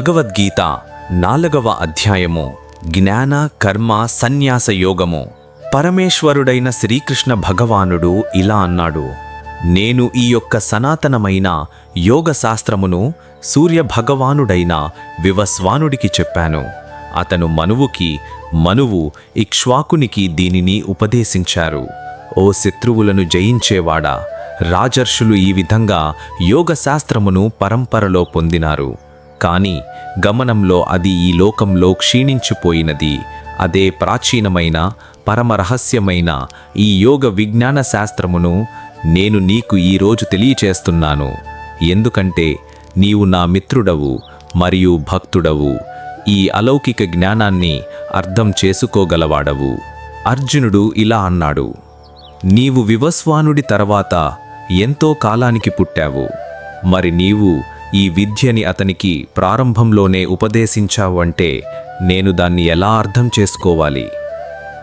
భగవద్గీత నాలుగవ అధ్యాయము జ్ఞాన కర్మ సన్యాస యోగము. పరమేశ్వరుడైన శ్రీకృష్ణ భగవానుడు ఇలా అన్నాడు నేను ఈ యొక్క సనాతనమైన యోగ శాస్త్రమును సూర్య భగవానుడైన వివస్వానుడికి చెప్పాను. అతను మనువుకి మనువు ఇక్ష్వాకునికి దీనిని ఉపదేశించారు. ఓ శత్రువులను జయించేవాడా? రాజర్షులు ఈ విధంగా యోగశాస్త్రమును పరంపరలో పొందినారు. కాని గమనంలో అది ఈ లోకంలో క్షీణించిపోయినది. అదే ప్రాచీనమైన పరమరహస్యమైన ఈ యోగ విజ్ఞాన శాస్త్రమును నేను నీకు ఈరోజు తెలియచేస్తున్నాను. ఎందుకంటే నీవు నా మిత్రుడవు మరియు భక్తుడవు. ఈ అలౌకిక జ్ఞానాన్ని అర్థం చేసుకోగలవాడవు. అర్జునుడు ఇలా అన్నాడు నీవు వివస్వానుడి తర్వాత ఎంతో కాలానికి పుట్టావు. మరి నీవు ఈ విద్యని అతనికి ప్రారంభంలోనే ఉపదేశించావంటే నేను దాన్ని ఎలా అర్థం చేసుకోవాలి?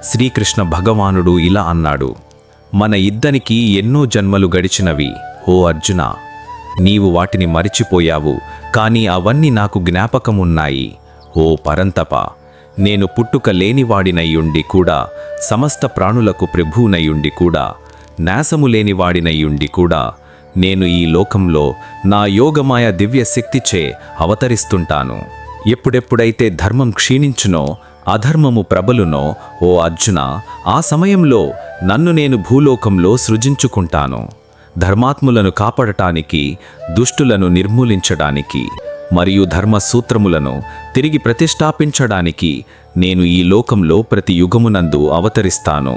శ్రీకృష్ణ భగవానుడు ఇలా అన్నాడు. మన ఇద్దనికి ఎన్నో జన్మలు గడిచినవి ఓ అర్జున! నీవు వాటిని మరిచిపోయావు కానీ అవన్నీ నాకు జ్ఞాపకమున్నాయి. ఓ పరంతప! నేను పుట్టుక లేనివాడినయ్యుండి కూడా సమస్త ప్రాణులకు ప్రభువునయ్యుండి కూడా నాశము లేనివాడినయ్యుండి కూడా నేను ఈ లోకంలో నా యోగమాయ దివ్య శక్తిచే అవతరిస్తుంటాను. ఎప్పుడెప్పుడైతే ధర్మం క్షీణించునో అధర్మము ప్రబలునో ఓ అర్జున ఆ సమయంలో నన్ను నేను భూలోకంలో సృజించుకుంటాను. ధర్మాత్ములను కాపాడటానికి దుష్టులను నిర్మూలించడానికి మరియు ధర్మ సూత్రములను తిరిగి ప్రతిష్టాపించడానికి నేను ఈ లోకంలో ప్రతి యుగమునందు అవతరిస్తాను.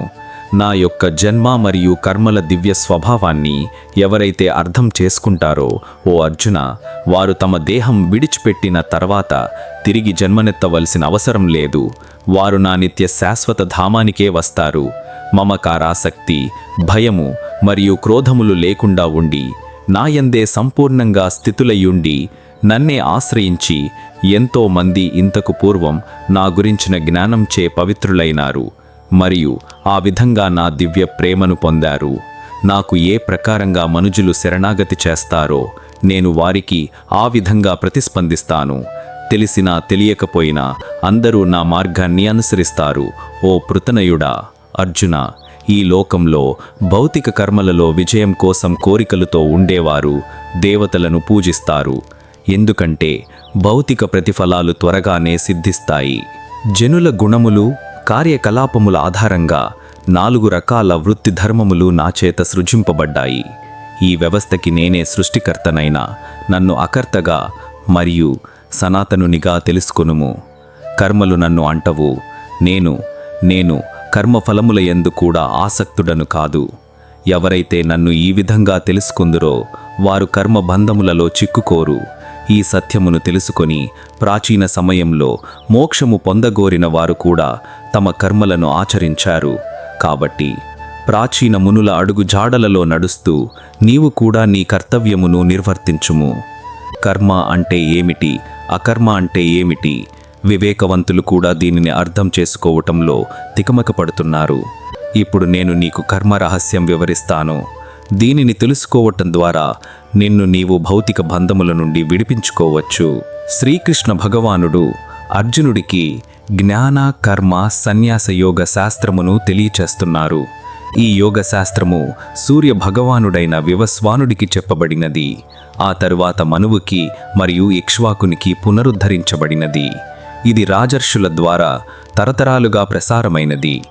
నా యొక్క జన్మ మరియు కర్మల దివ్య స్వభావాన్ని ఎవరైతే అర్థం చేసుకుంటారో ఓ అర్జున వారు తమ దేహం విడిచిపెట్టిన తర్వాత తిరిగి జన్మనెత్తవలసిన అవసరం లేదు. వారు నా నిత్య శాశ్వత ధామానికే వస్తారు. మమకారాసక్తి భయము మరియు క్రోధములు లేకుండా ఉండి నాయందే సంపూర్ణంగా స్థితులయ్యుండి నన్నే ఆశ్రయించి ఎంతో మంది ఇంతకు పూర్వం నా గురించిన జ్ఞానంచే పవిత్రులైనారు. మరియు ఆ విధంగా నా దివ్య ప్రేమను పొందారు. నాకు ఏ ప్రకారంగా మనుజులు శరణాగతి చేస్తారో నేను వారికి ఆ విధంగా ప్రతిస్పందిస్తాను. తెలిసినా తెలియకపోయినా అందరూ నా మార్గాన్ని అనుసరిస్తారు. ఓ పృతనయుడా అర్జున ఈ లోకంలో భౌతిక కర్మలలో విజయం కోసం కోరికలతో ఉండేవారు దేవతలను పూజిస్తారు. ఎందుకంటే భౌతిక ప్రతిఫలాలు త్వరగానే సిద్ధిస్తాయి. జనుల గుణములు కార్యకలాపముల ఆధారంగా నాలుగు రకాల వృత్తి ధర్మములు నాచేత సృజింపబడ్డాయి. ఈ వ్యవస్థకి నేనే సృష్టికర్తనైనా నన్ను అకర్తగా మరియు సనాతనునిగా తెలుసుకొనుము. కర్మలు నన్ను అంటవు. నేను నేను కర్మఫలముల ఎందు కూడా ఆసక్తుడను కాదు. ఎవరైతే నన్ను ఈ విధంగా తెలుసుకుందురో వారు కర్మబంధములలో చిక్కుకోరు. ఈ సత్యమును తెలుసుకొని ప్రాచీన సమయంలో మోక్షము పొందగోరిన వారు కూడా తమ కర్మలను ఆచరించారు. కాబట్టి ప్రాచీన మునుల అడుగు జాడలలో నడుస్తూ నీవు కూడా నీ కర్తవ్యమును నిర్వర్తించుము. కర్మ అంటే ఏమిటి? అకర్మ అంటే ఏమిటి? వివేకవంతులు కూడా దీనిని అర్థం చేసుకోవటంలో తికమక పడుతున్నారు ఇప్పుడు నేను నీకు కర్మ రహస్యం వివరిస్తాను. దీనిని తెలుసుకోవటం ద్వారా నిన్ను నీవు భౌతిక బంధముల నుండి విడిపించుకోవచ్చు. శ్రీకృష్ణ భగవానుడు అర్జునుడికి జ్ఞాన కర్మ సన్యాస యోగ శాస్త్రమును తెలియచేస్తున్నారు. ఈ యోగ శాస్త్రము సూర్య భగవానుడైన వివస్వానుడికి చెప్పబడినది. ఆ తరువాత మనువుకి మరియు ఇక్ష్వాకునికి పునరుద్ధరించబడినది. ఇది రాజర్షుల ద్వారా తరతరాలుగా ప్రసారమైనది.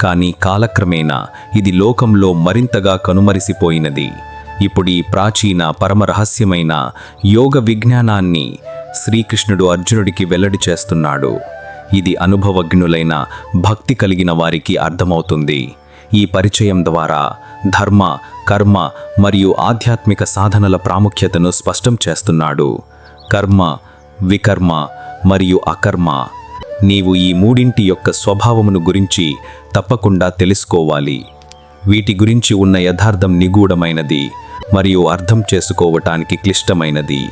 కానీ కాలక్రమేణా ఇది లోకంలో మరింతగా కనుమరిసిపోయినది. ఇప్పుడు ఈ ప్రాచీన పరమరహస్యమైన యోగ విజ్ఞానాన్ని శ్రీకృష్ణుడు అర్జునుడికి వెల్లడి చేస్తున్నాడు. ఇది అనుభవజ్ఞులైన భక్తి కలిగిన వారికి అర్థమవుతుంది. ఈ పరిచయం ద్వారా ధర్మ కర్మ మరియు ఆధ్యాత్మిక సాధనల ప్రాముఖ్యతను స్పష్టం చేస్తున్నాడు. కర్మ వికర్మ మరియు అకర్మ నీవు ఈ మూడింటి యొక్క స్వభావమును గురించి తప్పకుండా తెలుసుకోవాలి. వీటి గురించి ఉన్న యథార్థం నిగూఢమైనది మరియు అర్థం చేసుకోవటానికి క్లిష్టమైనది.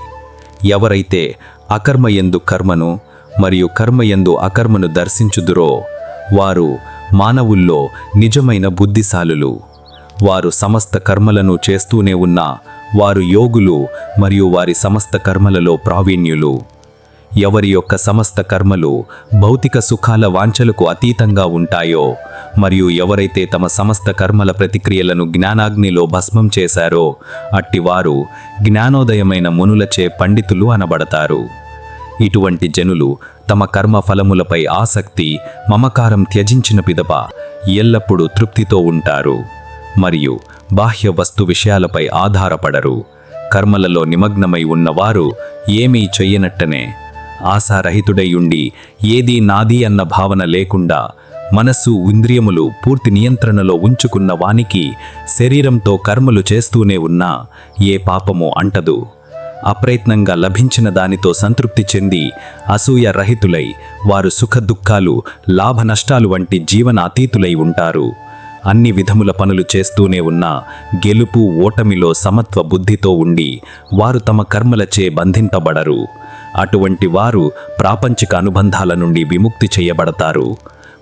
ఎవరైతే అకర్మయందు కర్మను మరియు కర్మయందు అకర్మను దర్శించుదురో వారు మానవుల్లో నిజమైన బుద్ధిశాలులు. వారు సమస్త కర్మలను చేస్తూనే ఉన్నా వారు యోగులు మరియు వారి సమస్త కర్మలలో ప్రావీణ్యులు. ఎవరి యొక్క సమస్త కర్మలు భౌతిక సుఖాల వాంఛలకు అతీతంగా ఉంటాయో మరియు ఎవరైతే తమ సమస్త కర్మల ప్రతిక్రియలను జ్ఞానాగ్నిలో భస్మం చేశారో అట్టివారు జ్ఞానోదయమైన మునులచే పండితులు అనబడతారు. ఇటువంటి జనులు తమ కర్మ ఫలములపై ఆసక్తి మమకారం త్యజించిన పిదప ఎల్లప్పుడూ తృప్తితో ఉంటారు. మరియు బాహ్య వస్తు విషయాలపై ఆధారపడరు. కర్మలలో నిమగ్నమై ఉన్నవారు ఏమీ చెయ్యనట్టనే ఆశారహితుడై ఉండి ఏదీ నాది అన్న భావన లేకుండా మనస్సు ఇంద్రియములు పూర్తి నియంత్రణలో ఉంచుకున్న వానికి శరీరంతో కర్మలు చేస్తూనే ఉన్నా ఏ పాపము అంటదు. అప్రయత్నంగా లభించిన దానితో సంతృప్తి చెంది అసూయ రహితులై వారు సుఖ దుఃఖాలు లాభ నష్టాలు వంటి జీవన అతీతులై ఉంటారు. అన్ని విధముల పనులు చేస్తూనే ఉన్న గెలుపు ఓటమిలో సమత్వ బుద్ధితో ఉండి వారు తమ కర్మలచే బంధింపబడరు. అటువంటి వారు ప్రాపంచిక అనుబంధాల నుండి విముక్తి చేయబడతారు.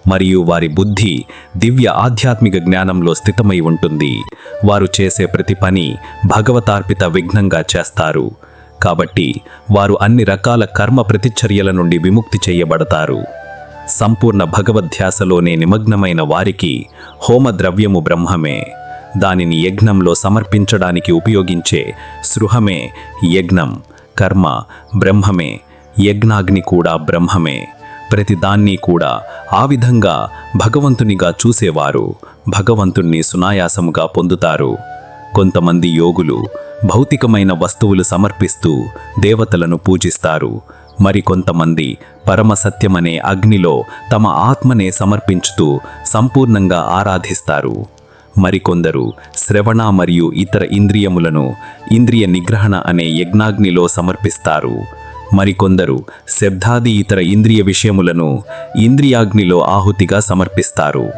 మరియు వారి బుద్ధి దివ్య ఆధ్యాత్మిక జ్ఞానంలో స్థితమై ఉంటుంది. వారు చేసే ప్రతి పని భగవతార్పిత విఘ్నంగా చేస్తారు. కాబట్టి వారు అన్ని రకాల కర్మ ప్రతిచర్యల నుండి విముక్తి చేయబడతారు. సంపూర్ణ భగవద్ధ్యాసలోనే నిమగ్నమైన వారికి హోమద్రవ్యము బ్రహ్మమే. దానిని యజ్ఞంలో సమర్పించడానికి ఉపయోగించే సృహమే యజ్ఞం కర్మ బ్రహ్మమే. యజ్ఞాగ్ని కూడా బ్రహ్మమే. ప్రతిదాన్ని కూడా ఆ విధంగా భగవంతునిగా చూసేవారు. భగవంతుణ్ణి సునాయాసముగా పొందుతారు. కొంతమంది యోగులు భౌతికమైన వస్తువులు సమర్పిస్తూ దేవతలను పూజిస్తారు. మరికొంతమంది పరమసత్యమనే అగ్నిలో తమ ఆత్మనే సమర్పించుతూ సంపూర్ణంగా ఆరాధిస్తారు. మరికొందరు శ్రవణ మరియు ఇతర ఇంద్రియములను ఇంద్రియ నిగ్రహణ అనే యజ్ఞాగ్నిలో సమర్పిస్తారు. మరికొందరు శబ్దాది ఇతర ఇంద్రియ విషయములను ఇంద్రియాగ్నిలో ఆహుతిగా సమర్పిస్తారు.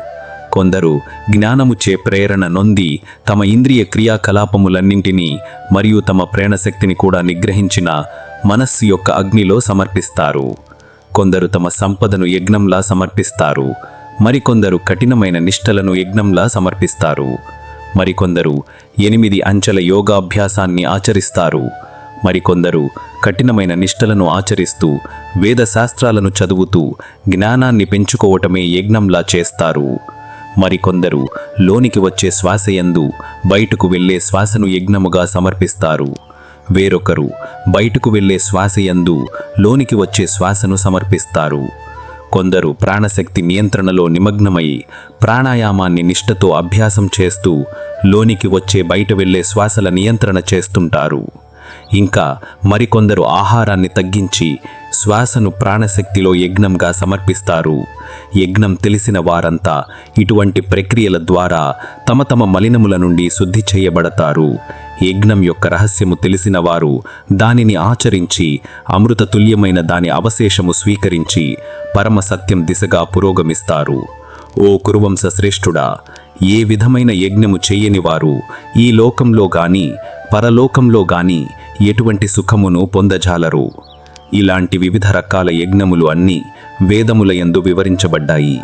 కొందరు జ్ఞానముచే ప్రేరణ నొంది తమ ఇంద్రియ క్రియాకలాపములన్నింటినీ మరియు తమ ప్రేణశక్తిని కూడా నిగ్రహించిన మనస్సు యొక్క అగ్నిలో సమర్పిస్తారు. కొందరు తమ సంపదను యజ్ఞంలా సమర్పిస్తారు. మరికొందరు కఠినమైన నిష్టలను యజ్ఞంలా సమర్పిస్తారు. మరికొందరు ఎనిమిది అంచెల యోగాభ్యాసాన్ని ఆచరిస్తారు. మరికొందరు కఠినమైన నిష్టలను ఆచరిస్తూ వేద శాస్త్రాలను చదువుతూ జ్ఞానాన్ని పెంచుకోవటమే యజ్ఞంలా చేస్తారు. మరికొందరు లోనికి వచ్చే శ్వాసయందు బయటకు వెళ్ళే శ్వాసను యజ్ఞముగా సమర్పిస్తారు. వేరొకరు బయటకు వెళ్ళే శ్వాసయందు లోనికి వచ్చే శ్వాసను సమర్పిస్తారు. కొందరు ప్రాణశక్తి నియంత్రణలో నిమగ్నమై ప్రాణాయామాన్ని నిష్ఠతో అభ్యాసం చేస్తూ లోనికి వచ్చే బయట వెళ్ళే శ్వాసల నియంత్రణ చేస్తుంటారు. ఇంకా మరికొందరు ఆహారాన్ని తగ్గించి శ్వాసను ప్రాణశక్తిలో యజ్ఞంగా సమర్పిస్తారు. యజ్ఞం తెలిసిన వారంతా ఇటువంటి ప్రక్రియల ద్వారా తమ తమ మలినముల నుండి శుద్ధి చేయబడతారు. యజ్ఞం యొక్క రహస్యము తెలిసిన వారు దానిని ఆచరించి అమృతతుల్యమైన దాని అవశేషము స్వీకరించి పరమ సత్యం దిశగా పురోగమిస్తారు. ఓ కురువంశ శ్రేష్ఠుడా ఏ విధమైన యజ్ఞము చేయని వారు ఈ లోకంలో గాని పరలోకంలో గాని ఎటువంటి సుఖమును పొందజాలరు. ఇలాంటి వివిధ రకాల యజ్ఞములు అన్నీ వేదముల యందు వివరించబడ్డాయి.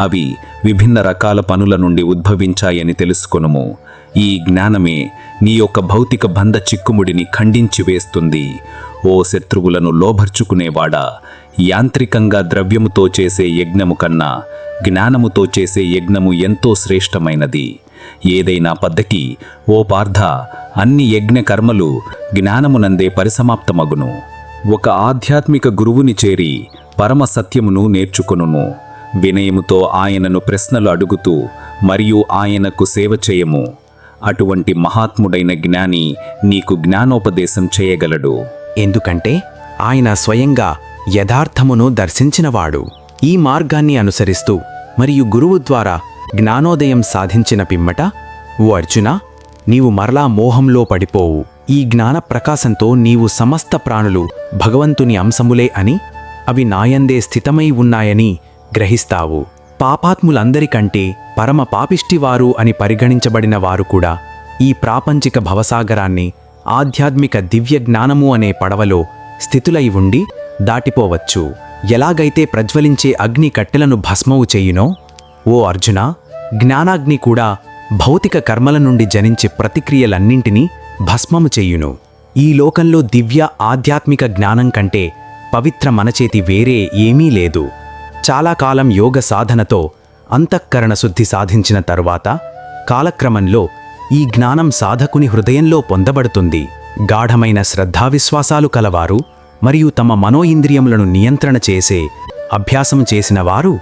అవి విభిన్న రకాల పనుల నుండి ఉద్భవించాయని తెలుసుకొనుము. ఈ జ్ఞానమే నీ యొక్క భౌతిక బంధ చిక్కుముడిని ఖండించి వేస్తుంది. ఓ శత్రువులను లోభర్చుకునేవాడా? యాంత్రికంగా ద్రవ్యముతో చేసే యజ్ఞము కన్నా జ్ఞానముతో చేసే యజ్ఞము ఎంతో శ్రేష్టమైనది. ఏదైనా పద్ధతి ఓ పార్థ అన్ని యజ్ఞ కర్మలు జ్ఞానమునందే పరిసమాప్తమగును. ఒక ఆధ్యాత్మిక గురువుని చేరి పరమ సత్యమును నేర్చుకొనుము. వినయముతో ఆయనను ప్రశ్నలు అడుగుతూ మరియు ఆయనకు సేవ చేయము. అటువంటి మహాత్ముడైన జ్ఞాని నీకు జ్ఞానోపదేశం చేయగలడు. ఎందుకంటే ఆయన స్వయంగా యథార్థమును దర్శించినవాడు. ఈ మార్గాన్ని అనుసరిస్తూ మరియు గురువు ద్వారా జ్ఞానోదయం సాధించిన పిమ్మట ఓ అర్జున నీవు మరలా మోహంలో పడిపోవు. ఈ జ్ఞాన ప్రకాశంతో నీవు సమస్త ప్రాణులు భగవంతుని అంశములే అని అవి నాయందే స్థితమై ఉన్నాయని గ్రహిస్తావు. పాపాత్ములందరికంటే పరమ పాపిష్టివారు అని పరిగణించబడిన వారు కూడా ఈ ప్రాపంచిక భవసాగరాన్ని ఆధ్యాత్మిక దివ్య జ్ఞానము అనే పడవలో స్థితులై ఉండి దాటిపోవచ్చు. ఎలాగైతే ప్రజ్వలించే అగ్ని కట్టెలను భస్మవు చేయునో ఓ అర్జున జ్ఞానాగ్ని కూడా భౌతిక కర్మల నుండి జనించే ప్రతిక్రియలన్నింటినీ భస్మము చెయ్యును ఈ లోకంలో దివ్య ఆధ్యాత్మిక జ్ఞానం కంటే పవిత్ర మనచేతి వేరే ఏమీ లేదు. చాలా కాలం యోగ సాధనతో అంతఃకరణ శుద్ధి సాధించిన తరువాత కాలక్రమంలో ఈ జ్ఞానం సాధకుని హృదయంలో పొందబడుతుంది. గాఢమైన శ్రద్ధావిశ్వాసాలు కలవారు మరియు తమ మనోఇంద్రియములను నియంత్రణ చేసే అభ్యాసం చేసిన వారు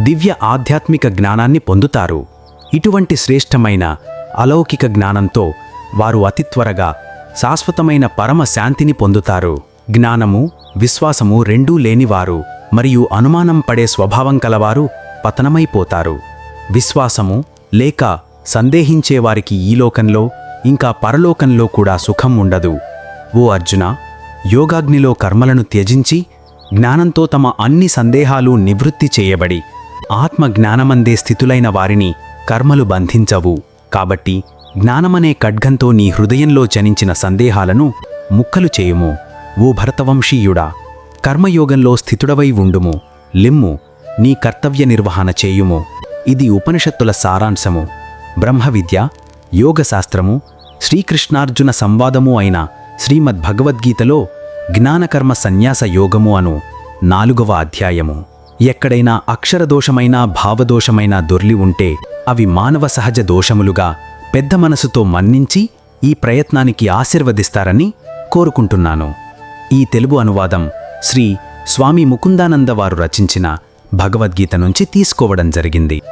దివ్య ఆధ్యాత్మిక జ్ఞానాన్ని పొందుతారు. ఇటువంటి శ్రేష్టమైన అలౌకిక జ్ఞానంతో వారు అతి త్వరగా శాశ్వతమైన పరమ శాంతిని పొందుతారు. జ్ఞానము విశ్వాసము రెండూ లేనివారు మరియు అనుమానం పడే స్వభావం కలవారు పతనమైపోతారు. విశ్వాసము లేక సందేహించేవారికి ఈ లోకంలో ఇంకా పరలోకంలో కూడా సుఖం ఉండదు. ఓ అర్జున యోగాగ్నిలో కర్మలను త్యజించి జ్ఞానంతో తమ అన్ని సందేహాలు నివృత్తి చేయబడి ఆత్మ జ్ఞానమందే స్థితులైన వారిని కర్మలు బంధించవు. కాబట్టి జ్ఞానమనే ఖడ్గంతో నీ హృదయంలో జనించిన సందేహాలను ముక్కలు చేయుము. ఓ భరతవంశీయుడా కర్మయోగంలో స్థితుడవై ఉండుము లిమ్ము నీ కర్తవ్య నిర్వహణ చేయుము. ఇది ఉపనిషత్తుల సారాంశము. బ్రహ్మ విద్య యోగశాస్త్రము శ్రీకృష్ణార్జున సంవాదము అయిన శ్రీమద్ భగవద్గీతలో జ్ఞానకర్మ సన్యాస యోగము అను నాలుగవ అధ్యాయము. ఎక్కడైనా అక్షరదోషమైన భావదోషమైన దొర్లి ఉంటే అవి మానవ సహజ దోషములుగా పెద్ద మనసుతో మన్నించి ఈ ప్రయత్నానికి ఆశీర్వదిస్తారని కోరుకుంటున్నాను. ఈ తెలుగు అనువాదం శ్రీ స్వామి ముకుందానంద వారు రచించిన భగవద్గీత నుంచి తీసుకోవడం జరిగింది.